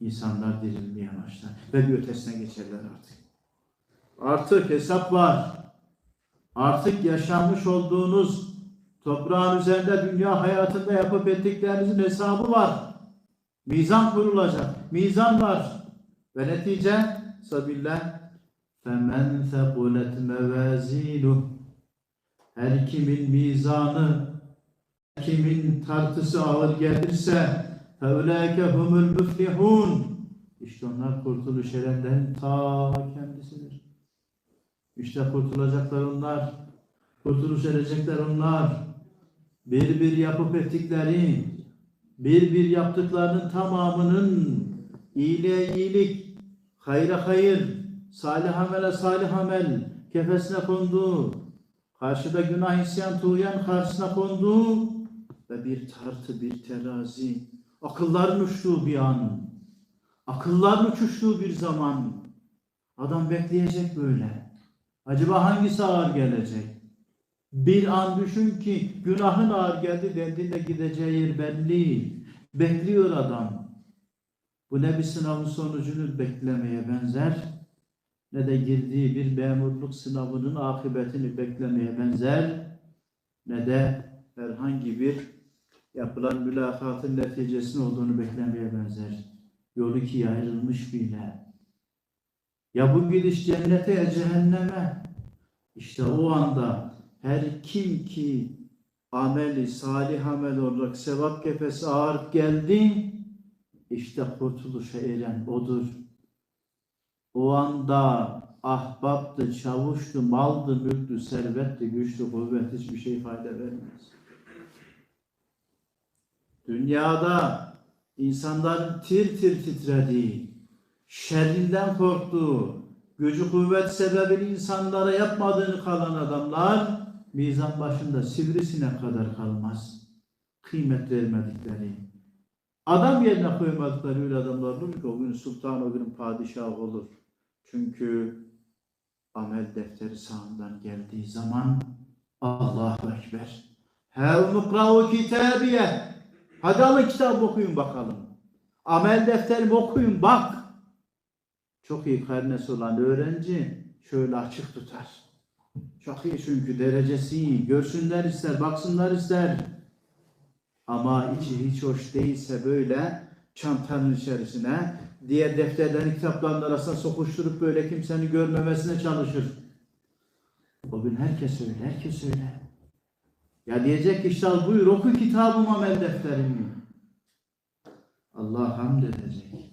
insanlar dirilmeye başlar. Ve bir ötesine geçerler artık. Artık hesap var. Artık yaşanmış olduğunuz toprağın üzerinde dünya hayatında yapıp ettiklerinizin hesabı var. Mizan kurulacak. Mizan var. Ve netice sabillah فَمَنْ ثَقُلَتْ مَوَازِينُهُ Her kimin mizanı, her kimin tartısı ağır gelirse Evlâke humul müflihun. İşte onlar kurtuluş erenlerin ta kendisidir. İşte kurtulacaklar onlar. Kurtuluş erecekler onlar. Bir bir yapıp ettikleri, bir bir yaptıklarının tamamının iyiliğe iyilik, hayra hayır, salih amele salih amel kefesine kondu. Karşıda günah isyan tuğyan karşısına kondu ve bir tartı bir terazi akılların uçtuğu bir an, akılların uçuştuğu bir zaman, adam bekleyecek böyle. Acaba hangisi ağır gelecek? Bir an düşün ki günahın ağır geldi dendiğinde gideceği yer belli. Bekliyor adam. Bu ne bir sınavın sonucunu beklemeye benzer ne de girdiği bir memurluk sınavının akıbetini beklemeye benzer ne de herhangi bir yapılan mülakatın neticesinin olduğunu beklemeye benzer. Yolu ikiye ayrılmış bile. Ya bu gidiş cennete ya cehenneme. İşte o anda her kim ki ameli salih amel olarak sevap kefesi ağır geldi işte kurtuluşa eren odur. O anda ahbaptı, çavuştu, maldı, mülktü, servetti, güçlü, kuvvet hiçbir şey fayda vermez. Dünyada insanların tir tir titrediği, şerrinden korktuğu, gücü kuvvet sebebiyle insanlara yapmadığını kalan adamlar mizan başında sivrisine kadar kalmaz. Kıymet vermedikleri, adam yerine koymadıkları öyle adamlar olur ki o gün sultan, o gün padişah olur. Çünkü amel defteri sağından geldiği zaman Allahu Ekber. Hev mukra'u kitabiye. Hadi alın kitap okuyun bakalım. Amel defterimi okuyun bak. Çok iyi karnesi olan öğrenci şöyle açık tutar. Çok iyi çünkü derecesi iyi. Görsünler ister, baksınlar ister. Ama içi hiç hoş değilse böyle çantanın içerisine diğer defterlerin kitapların arasına sokuşturup böyle kimsenin görmemesine çalışır. O gün herkes öyle, herkes öyle. Ya diyecek işte buyur oku kitabım amel defterimi. Allah hamd edecek.